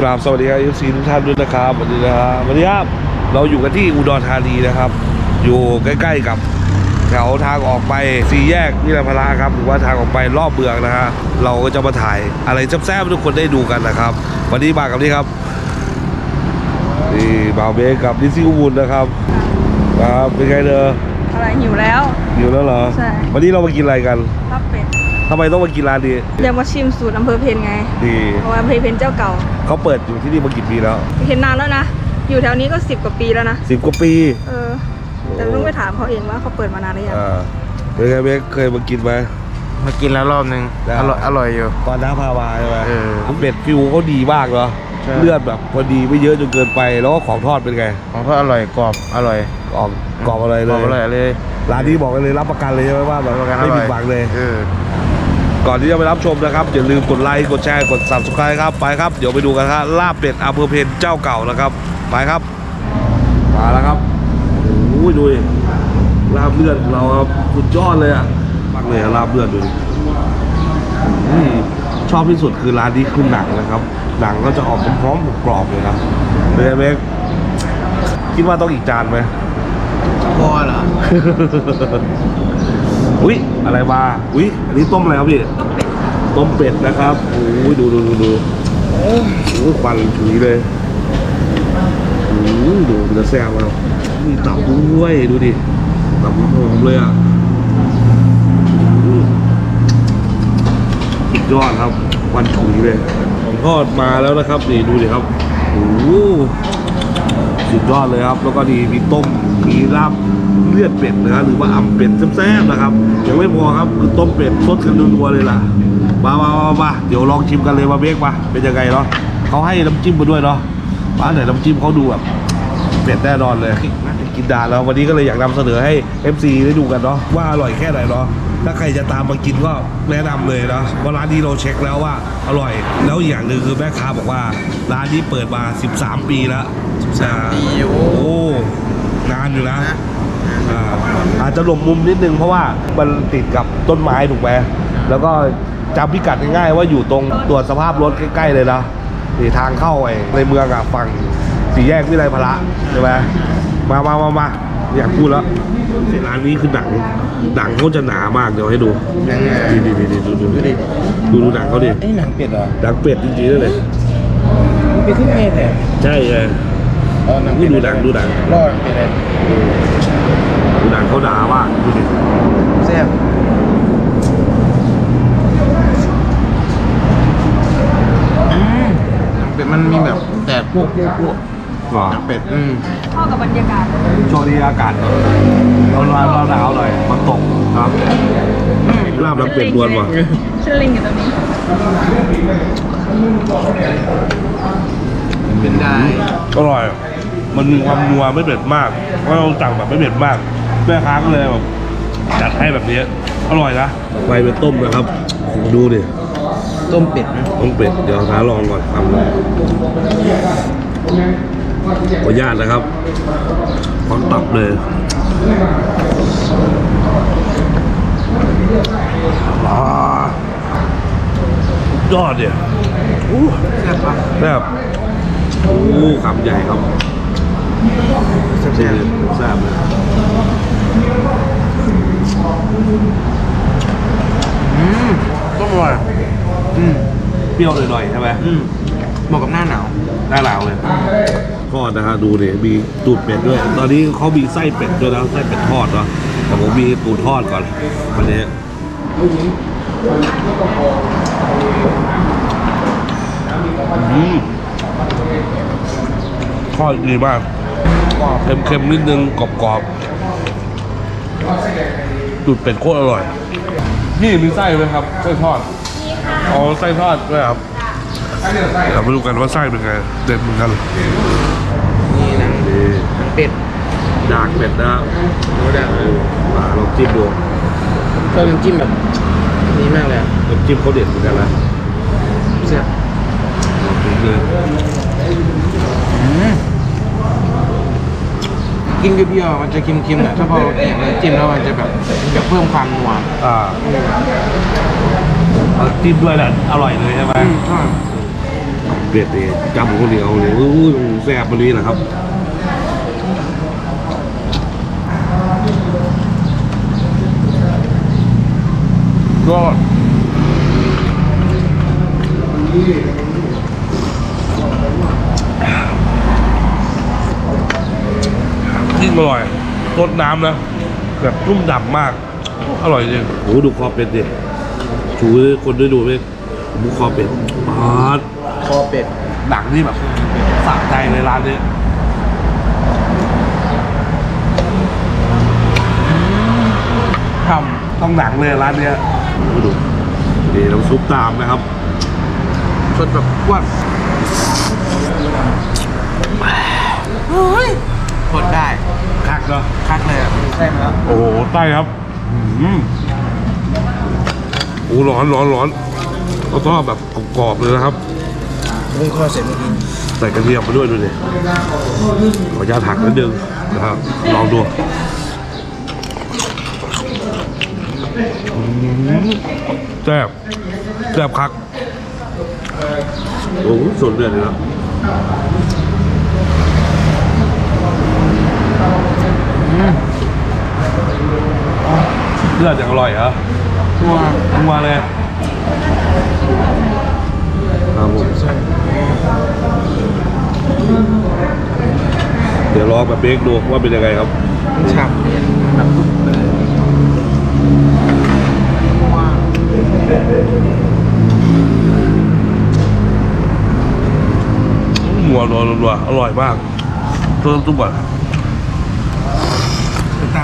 กราบสวัสดีครับยูซีทุกท่านด้วยนะครับวันนี้นะครับวันนี้ครับเราอยู่กันที่อุดรธานีนะครับ อยู่ใกล้ๆกับแถวทางออกไปสี่แยกนิรพราครับหรือว่าทางออกไปรอบเมืองนะฮะเราก็จะมาถ่ายอะไรแซ่บๆให้ทุกคนได้ดูกันนะครับ วันนี้มากับนี่ครับนี่บ่าวเบสกับดิซี่อุบุญนะครับครับเป็นไงเด้ออะไรหิวแล้วอยู่แล้วเหรอใช่วันนี้เรามากินอะไรกันรับเป็ดทำไมต้องมากินร้านนี้อยากมาชิมสูตรอำเภอเพนไงดีเพราะว่าอำเภอเพนเจ้าเก่า เขาเปิดอยู่ที่นี่มากี่ปีแล้วเห็นนานแล้วนะ อยู่แถวนี้ก็สิบกว่าปีแล้วนะสิบกว่าปีเออแต่ต้องไปถามเขาเองว่าเขาเปิดมานานหรือยังอ่าเป็นไงเบสเคยมากินไหมมากินแล้วรอบนึงได้อร่อยอร่อยอยู่ตอนน้าพาวาใช่ไหมเออเป็ดฟิวเขาดีมากเนาะใช่เลือดแบบพอดีไม่เยอะจนเกินไปแล้วก็ของทอดเป็นไง ของทอดอร่อยกรอบอร่อยกรอบกรอบอะไรเลกรอบอร่อยยเลยร้านนี้บอกกันเลยรับประกันเลยใช่ไหมว่าแบบประกันอไม่ร่อผิยดหวังเลยเออ ก่อนที่จะไปรับชมนะครับ อย่าลืมกดไลค์กดแชร์กด subscribe ครับไปครับเดี๋ยวไปดูกันครับลาบเป็ดอำเภอเพนเจ้าเก่านะครับ ไปครับมาแล้วครับโอ้ยดูดิลาบเลือดของเราครับสุดยอดเลยอะมากเลยอะลาบเลือดดูดิอืมชอบที่สุดคือร้านนี้คือหนังนะครับ หนังก็จะออกพร้อมๆกรอบๆเลยนะเป็นไงเบกคิดว่าต้องอีกจานไหมพอเหรอ อุ้ยอะไรมาอุ้ยอันนี้ต้มอะไรครับพี่ต้มเป็ดนะครับโอ้ยดูดูดูดูโอ้ยควันฉุยเลยโอ้ยดูมันจะแซ่บมากมีตับด้วยดูดิตับหอมเลยอะอืมสุดยอดครับควันฉุยเลยของทอดมาแล้วนะครับนี่ดูดิครับโอ้สุดยอดเลยครับ แล้วก็ดีมีต้ม มีลาบเลือดเป็ดนะครับหรือว่าอ่ำเป็ดแซ่บๆนะครับยังไม่พอครับคือต้มเป็ดสดกันนัวๆเลยล่ะมามามามาเดี๋ยวลองชิมกันเลยมาเบกมาเป็นยังไงเนาะเขาให้น้ำจิ้มมาด้วยเนาะร้านไหนน้ำจิ้มเขาดูแบบเป็ดแน่นอนเลยกินดานแล้ววันนี้ก็เลยอยากนำเสนอให้ FC ได้ดูกันเนาะว่าอร่อยแค่ไหนเนาะถ้าใครจะตามมากินก็แนะนำเลยเนาะเพราะร้านนี้เราเช็คแล้วว่าอร่อย แล้วอีกอย่างหนึ่งคือแม่ค้าบอกว่า ร้านนี้เปิดมา 13 ปีแล้ว13ปีโอ้โอ้ นานอยู่นะอ่าอาจจะหลบมุมนิดนึงเพราะว่ามันติดกับต้นไม้ถูกไหมแล้วก็จำพิกัดง่ายๆว่าอยู่ตรงตรวจสภาพรถใกล้ๆเลยนะนี่ทางเข้าไอ้ในเมืองอะฝั่งสี่แยกวิไลพละใช่ไหมมามามามาอยากพูดแล้วร้านนี้คือหนังหนังเขาจะหนามากเดี๋ยวให้ดูยังไงดีดีดีดูดูดูดิดูดูหนังเขาดิไอ้หนังเป็ดเหรอหนังเป็ดจริงๆเลยมันเป็นขึ้นเมฆเลยใช่ไงอ๋อห นังเป็นี่ดูหนังดูหนังรอดเป็ดเลยดูหนังเขาหนามากดูดิแซ่บอืมหนังเป็ดมันมีแบบแตกพวกพวกพวกหรอหนังเป็ดอืมเข้ากับบรรยากาศช่วงนี้อากาศร้อนร้อนร้อนหนาวหน่อยมันตกครับลาบน้ำเป็ดดวนว่ะฉันลิงอยู่ตรงนี้เป็นได้อร่อย มันมีความนัวไม่เผ็ดมากเพราะเราสั่งแบบไม่เผ็ดมากแม่ค้าก็เลยแบบจัดให้แบบนี้อร่อยนะไปเป็นต้มนะครับดูดิต้มเป็ดนะต้มเป็ดเดี๋ยวท้าลองก่อนทำเลยขออนุญาตนะครับขอตับเลยอ่ายอดเนี่ยอู้แซ่บปะแบบโอ้คำใหญ่ครับ แซ่บเลยแซ่บเลยอืมต้มอร่อยอืมเปรี้ยวหน่อยๆใช่ไหมอืมเหมาะกับหน้าหนาวหน้าหนาวเลยทอดนะฮะดูดิมีตูดเป็ดด้วย ตอนนี้เขามีไส้เป็ดด้วยนะไส้เป็ดทอดเนาะแต่ผมมีตูดทอดก่อนวันนี้อืมทอดดีมาก เค็มๆนิดนึงกรอบๆตูดเป็ดโคตรอร่อย นี่มีไส้ไหมครับไส้ทอดมีค่ะอ๋อไส้ทอดด้วยครับเราไปดูกันว่าไส้เป็นไงเด็ดเหมือนกันนี่หนังนี่หนังเป็ดดากเป็ดนะโน้ตอะมาลองจิ้มดูชอบน้ำจิ้มแบบนี้มากเลยอะน้ำจิ้มเขาเด็ดเหมือนกันนะแซ่บลองกินเลยอืม กินเปรี้ยวๆมันจะเค็มๆแหละถ้าพอกินน้ำจิ้มแล้วมันจะแบบมันจะเพิ่มความนัวอ่าเอาจิ้มด้วยแหละอร่อยเลยใช่ไหมอืมใช่เป็เป็ดนี่จำคนเดียวเลยอู้ยแซ่บมันนี้แหละครับย อดยิ่งอร่อยรสน้ำนะ แบบนุ่มดำมาก อร่อยจริงโอ้โหดูคอเป็ดดิชูให้คนได้ดูไหมหมูคอเป็ดปาดคอเป็ดหนังที่แบบสะใจในร้านนี้ทต้องหนังเลยร้านเนี้ยดูดูนี่น้ำซุปตามนะครับำสดแบบอ้วนโคตรได้ คักเนาะคักเลยอะใช่ไหมครับโอ้โหใต้ครับอืมโอ้ร้อนร้อนร้อนแล้วก็แบบกรอบๆเลยนะครับเพิ่งข้อดเสร็จเมื่อกี้ใส่กระเทียมมาด้วยดูดิขออนุญาตหักนิดนึงนะครับลองดูอืมแซ่บแซ่บคักโอ้โหส่วนเดือดเลยนะ เลือดอย่างอร่อยเหรอตัวนัวเลยครับผมเดี๋ยวลองแบบเบรกดูว่าเป็นยังไงครับฉ่ำเนี่ยแบบปุ๊บเลยว้าวนัวนัวนัวอร่อยมากตัวน้ำซุปอะไปต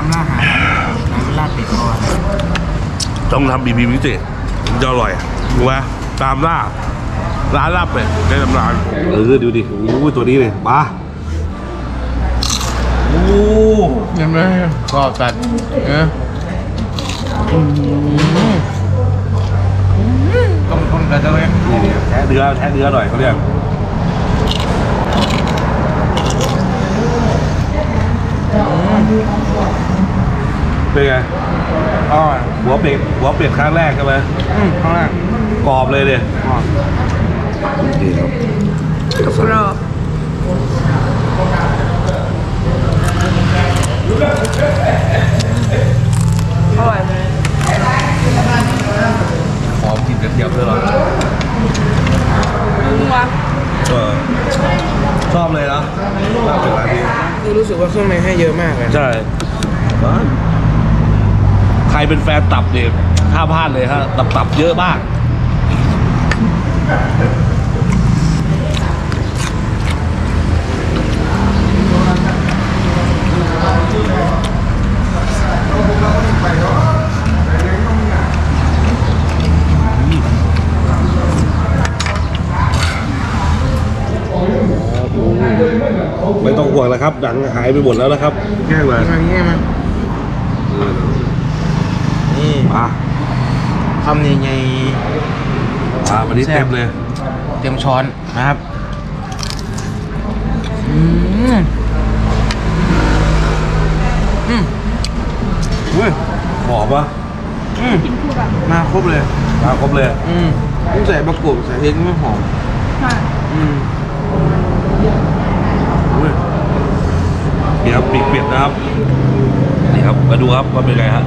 ามล่าหาร้านลาบเป็ดก่อนต้องทำบีบีพิเศษถึงจะอร่อยถูกไหมตามล่าร้านลาบเป็ดในตำนานเออดูดิโอ้ยตัวนี้เลยมาโอ้เห็นไหมกรอบจัดเออต้องคนกันเลยนี่นี่แท้เนื้อแท้เนื้อหน่อยเขาเรียก เป็นไงอร่อยหัวเป็ดหัวเป็ดครั้งแรกใช่ไหมอืมข้างล่างกรอบเลยเนี่ยกรอบนี่ครับกรอบอร่อยไหมหอมกลิ่นกระเทียมด้วยเหรอนัวเออชอบเลยนะเป็นร้านนี้คือรู้สึกว่าเครื่องในให้เยอะมากเลยใช่ใค รเป็นแฟนตับเนี่ยห้ามพลาดเลยฮะตับตับเยอะมาก ไม่ต้องห่วงแล้วครับ หนังหายไปหมดแล้วนะครับ แค่เลยมาง่ายมา นี่มาทำยังไงมาวันนี้เต็มเลย เตรียมช้อนนะครับอืมอืมเว้ยหอมปะอืมกินคู่กันมาครบเลย มาครบเลย อืมต้องใส่ประกบใส่พริกไม่หอมใช่อืมอุ้ยนี่ครับปีกเป็ดนะครับ นี่ครับ มาดูครับว่าเป็นไงฮะ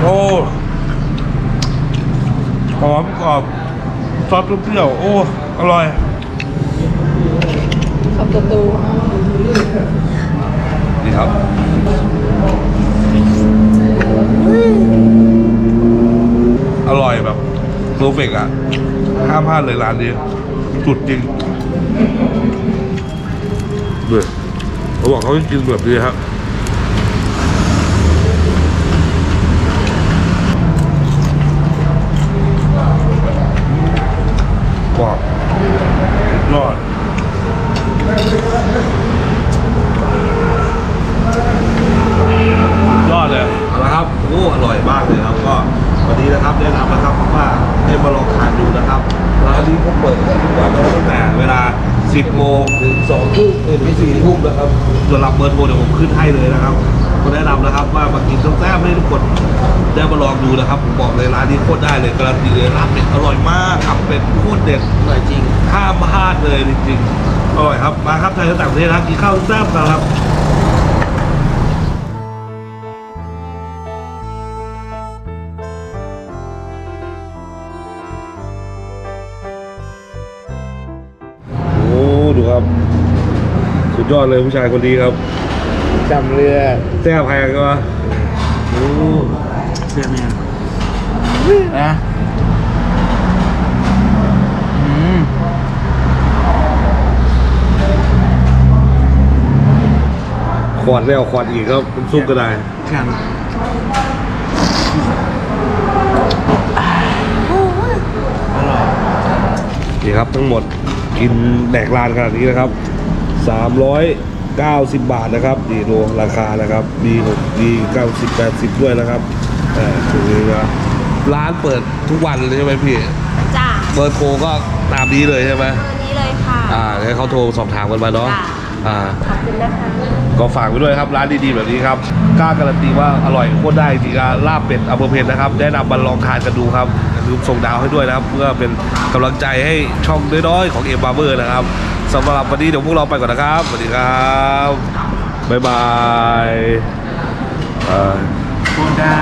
โอ้ห อมกรอบซอสเปรี้ยวๆโอ้ อร่อยขอบตัวตูนี่ครับอร่อยแบบเพอร์เฟกอะ ห้ามพลาดเลยร้านนี้ สุดจริงด้วยเขาบอกเขาจะกินแบบนี้ครับบอกยอด ยอดเลยนะครับโอ้อร่อยมากเลยครับก็วันนี้นะครับแนะนำนะครับว่าให้มาลองทานดูนะครับร้านนี้เขาเปิดทุกวันตั้งแต่เวลา 10 โมงถึง2ทุ่มถึง4ทุ่มนะครับส่วนหลับเบอร์โทรเดี๋ยวผมขึ้นให้เลยนะครับก็แนะนำนะครับว่ามากินต้องแซ่บให้ทุกคนได้มาลองดูนะครับผมบอกเลยร้านนี้โคตรได้เลยการันตีเลยลาบเป็ดอร่อยมากอับเป็ดโคตรเด็ดอร่อยจริงข้ามพลาดเลยจริงๆอร่อยครับมาครับไทยและต่างประเทศนะครับกินข้าวแซ่บกันครับ ดยอดเลยผู้ชายคนนี้ครับจำเรือแซ่บแพงก็มาโอ้เรือเนี่ยนะอืมขวดแล้วขวดอีกครับน้ำซุปก็ได้กันอร่อยนี่ครับทั้งหมดกินแดกลานขนาดนี้นะครับ 390 บาทนะครับนี่ดูราคานะครับมี6มี90 80 ด้วยนะครับเออตรงนี้นะร้านเปิดทุกวันเลยใช่ไหมพี่จ้าเบอร์โทรก็ตามนี้เลยใช่ไหมตัวนี้เลยค่ะ อ่าให้เขาโทรสอบถามกันมาเนาะค่ะอ่า ขอบคุณนะคะ ก็ฝากไว้ด้วยครับร้านดีๆแบบนี้ครับกล้าการันตีว่าอร่อยโคตรได้จริงๆลาบเป็ดอำเภอเพนนะครับแนะนำมาลองทานกันดูครับอย่าลืมส่งดาวให้ด้วยนะครับ เพื่อเป็นกำลังใจให้ช่องน้อยๆของเอ็มบาร์เบอร์นะครับ สำหรับวันนี้เดี๋ยวพวกเราไปก่อนนะครับสวัสดีครับบ๊ายบายพูดได้